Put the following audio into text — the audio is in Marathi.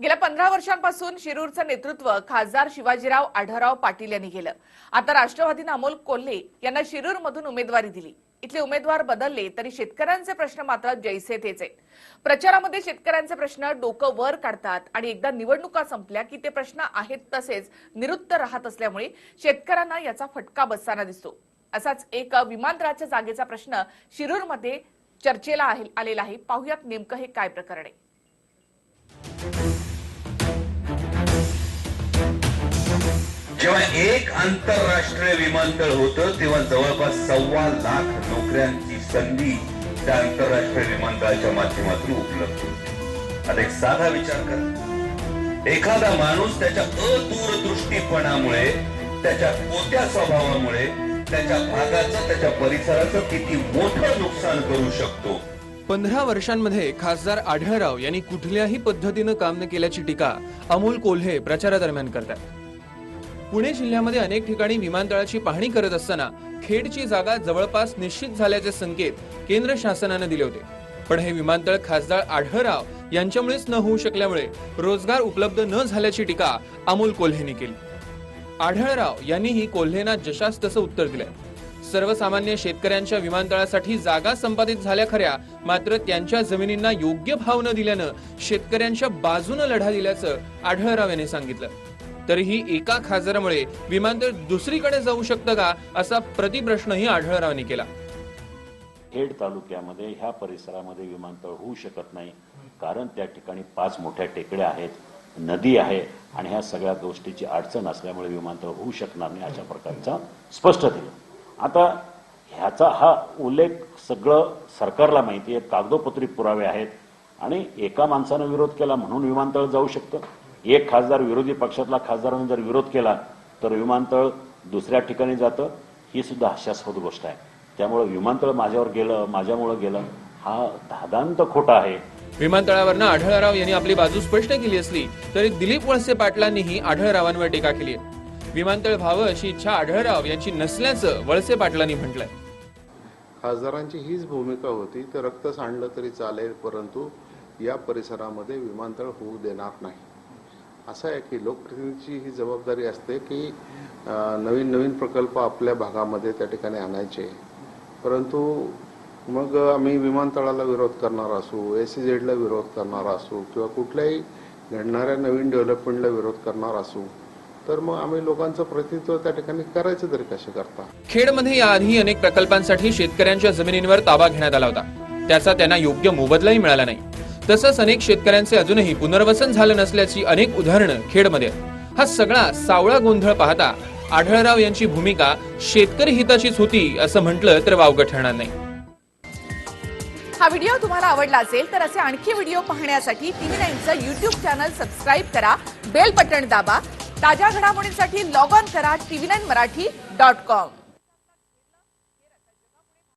गेल्या पंधरा वर्षांपासून शिरूरचं नेतृत्व खासदार शिवाजीराव आढळराव पाटील यांनी केलं. आता राष्ट्रवादीनं अमोल कोल्हे यांना शिरूरमधून उमेदवारी दिली. इथले उमेदवार बदलले तरी शेतकऱ्यांचे प्रश्न मात्र जैसे तेच. आहेत प्रचारामध्ये शेतकऱ्यांचे प्रश्न डोकं वर काढतात आणि एकदा निवडणुका संपल्या की ते प्रश्न आहेत तसेच निरुत्तर राहत असल्यामुळे शेतकऱ्यांना याचा फटका बसताना दिसतो. असाच एक विमानतळाच्या जागेचा प्रश्न शिरूरमध्ये चर्चेला आलेला आहे. पाहुयात नेमकं हे काय प्रकरण आहे. जेव्हा एक आंतरराष्ट्रीय विमानतळ होतं तेव्हा जवळपास सव्वा लाख नोकऱ्यांची संधी त्या आंतरराष्ट्रीय विमानतळाच्या माध्यमातून उपलब्ध होती. आता एक साधा विचार करा. एखादा माणूस त्याच्या अदूरदृष्टीपणामुळे त्याच्या कोत्या स्वभावामुळे त्याच्या भागाचं त्याच्या परिसराचं किती मोठं नुकसान करू शकतो? पंधरा वर्षांमध्ये खासदार आढळराव यांनी कुठल्याही पद्धतीनं काम न केल्याची टीका अमोल कोल्हे प्रचारादरम्यान करतात. पुणे जिल्ह्यामध्ये अनेक ठिकाणी विमानतळाची पाहणी करत असताना खेडची जागा जवळपास निश्चित झाल्याचे संकेत केंद्र शासनानं दिले होते. पण हे विमानतळ खासदार आढळराव यांच्यामुळेच न होऊ शकल्यामुळे रोजगार उपलब्ध न झाल्याची टीका अमोल कोल्हेने केली. आढळराव यांनीही कोल्हेना जशास तसं उत्तर दिलंय. सर्वसामान्य शेतकऱ्यांच्या विमानतळासाठी जागा संपादित झाल्या खऱ्या मात्र त्यांच्या जमिनींना योग्य भाव न दिल्यानं शेतकऱ्यांच्या बाजूनं लढा दिल्याचं आढळराव यांनी सांगितलं. तरीही एका खासदारामुळे विमानतळ दुसरीकडे जाऊ शकतं का असा प्रतिप्रश्नही आढळरावांनी केला. खेड तालुक्यामध्ये ह्या परिसरामध्ये विमानतळ होऊ शकत नाही. कारण त्या ठिकाणी पाच मोठ्या टेकड्या आहेत नदी आहे आणि ह्या सगळ्या गोष्टीची अडचण असल्यामुळे विमानतळ होऊ शकणार नाही अशा प्रकारचा स्पष्ट दिलं आता ह्याचा हा उल्लेख सगळं सरकारला माहिती आहे. कागदोपत्री पुरावे आहेत आणि एका माणसानं विरोध केला म्हणून विमानतळ जाऊ शकतं. एक खासदार विरोधी पक्षातला खासदारानं जर विरोध केला तर विमानतळ दुसऱ्या ठिकाणी जातं ही सुद्धा हास्यास्पद गोष्ट आहे. त्यामुळे विमानतळ माझ्यावर गेलं माझ्यामुळं गेलं हा धादांत खोटा आहे. विमानतळावरनं आढळराव यांनी आपली बाजू स्पष्ट केली असली तरी दिलीप वळसे पाटलांनीही आढळरावांवर टीका केली आहे. विमानतळ व्हावं अशी इच्छा आढळराव यांची नसल्याचं वळसे पाटलांनी म्हटलंय. खासदारांची हीच भूमिका होती तर रक्त सांडलं तरी चालेल परंतु या परिसरामध्ये विमानतळ होऊ देणार नाही. असं आहे की लोकप्रतिनिधीची ही जबाबदारी असते की नवीन नवीन प्रकल्प आपल्या भागामध्ये त्या ठिकाणी आणायचे. परंतु मग आम्ही विमानतळाला विरोध करणार असू एस सी झेडला विरोध करणार असू किंवा कुठल्याही घडणाऱ्या नवीन डेव्हलपमेंटला विरोध करणार असू तर मग आम्ही लोकांचं प्रतिनिधित्व त्या ठिकाणी करायचं तरी कसे करता? खेडमध्ये याआधी अनेक प्रकल्पांसाठी शेतकऱ्यांच्या जमिनींवर ताबा घेण्यात आला होता. त्याचा त्यांना योग्य मोबदलाही मिळाला नाही. तसंच अनेक शेतकऱ्यांचे अजूनही पुनर्वसन झालं नसल्याची अनेक उदाहरणं खेडमध्ये हा सगळा सावळा गोंधळ पाहता आढळराव यांची भूमिका शेतकरी हिताचीच होती असं म्हटलं तर वावगं ठरणार नाही. हा व्हिडिओ तुम्हाला आवडला असेल तर असे आणखी व्हिडिओ पाहण्यासाठी टीव्ही नाईनचं युट्यूब चॅनल सबस्क्राईब करा बेल बटन दाबा ताज्या घडामोडींसाठी लॉग ऑन करा TV nine Marathi dot com.